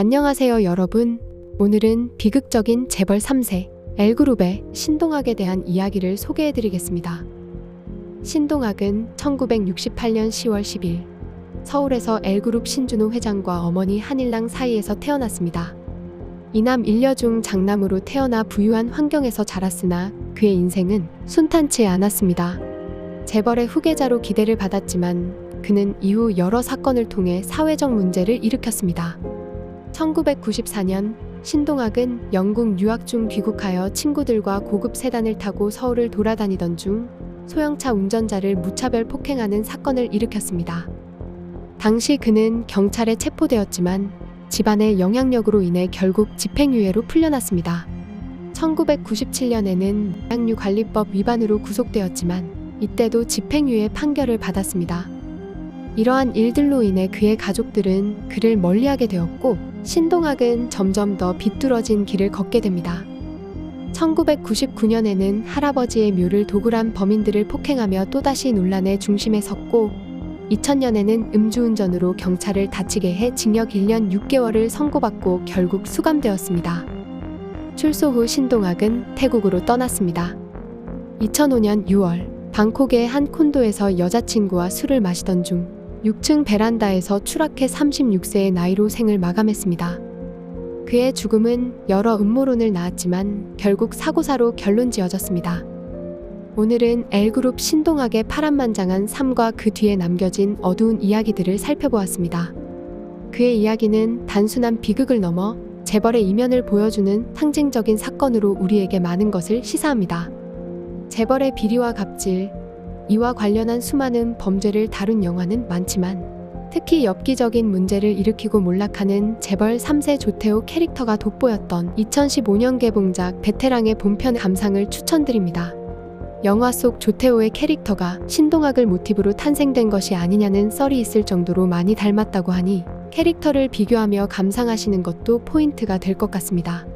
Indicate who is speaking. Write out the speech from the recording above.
Speaker 1: 안녕하세요 여러분. 오늘은 비극적인 재벌 3세 L그룹의 신동학에 대한 이야기를 소개해드리겠습니다. 신동학은 1968년 10월 10일 서울에서 L그룹 신준호 회장과 어머니 한일랑 사이에서 태어났습니다. 이남 일녀 중 장남으로 태어나 부유한 환경에서 자랐으나 그의 인생은 순탄치 않았습니다. 재벌의 후계자로 기대를 받았지만 그는 이후 여러 사건을 통해 사회적 문제를 일으켰습니다. 1994년 신동학은 영국 유학 중 귀국하여 친구들과 고급 세단을 타고 서울을 돌아다니던 중 소형차 운전자를 무차별 폭행하는 사건을 일으켰습니다. 당시 그는 경찰에 체포되었지만 집안의 영향력으로 인해 결국 집행유예로 풀려났습니다. 1997년에는 마약류 관리법 위반으로 구속되었지만 이때도 집행유예 판결을 받았습니다. 이러한 일들로 인해 그의 가족들은 그를 멀리하게 되었고 신동학은 점점 더 비뚤어진 길을 걷게 됩니다. 1999년에는 할아버지의 묘를 도굴한 범인들을 폭행하며 또다시 논란의 중심에 섰고 2000년에는 음주운전으로 경찰을 다치게 해 징역 1년 6개월을 선고받고 결국 수감되었습니다. 출소 후 신동학은 태국으로 떠났습니다. 2005년 6월 방콕의 한 콘도에서 여자친구와 술을 마시던 중 6층 베란다에서 추락해 36세의 나이로 생을 마감했습니다. 그의 죽음은 여러 음모론을 낳았지만 결국 사고사로 결론 지어졌습니다. 오늘은 L그룹 신동학의 파란만장한 삶과 그 뒤에 남겨진 어두운 이야기들을 살펴보았습니다. 그의 이야기는 단순한 비극을 넘어 재벌의 이면을 보여주는 상징적인 사건으로 우리에게 많은 것을 시사합니다. 재벌의 비리와 갑질, 이와 관련한 수많은 범죄를 다룬 영화는 많지만 특히 엽기적인 문제를 일으키고 몰락하는 재벌 3세 조태호 캐릭터가 돋보였던 2015년 개봉작 베테랑의 본편 감상을 추천드립니다. 영화 속 조태호의 캐릭터가 신동학을 모티브로 탄생된 것이 아니냐는 썰이 있을 정도로 많이 닮았다고 하니 캐릭터를 비교하며 감상하시는 것도 포인트가 될 것 같습니다.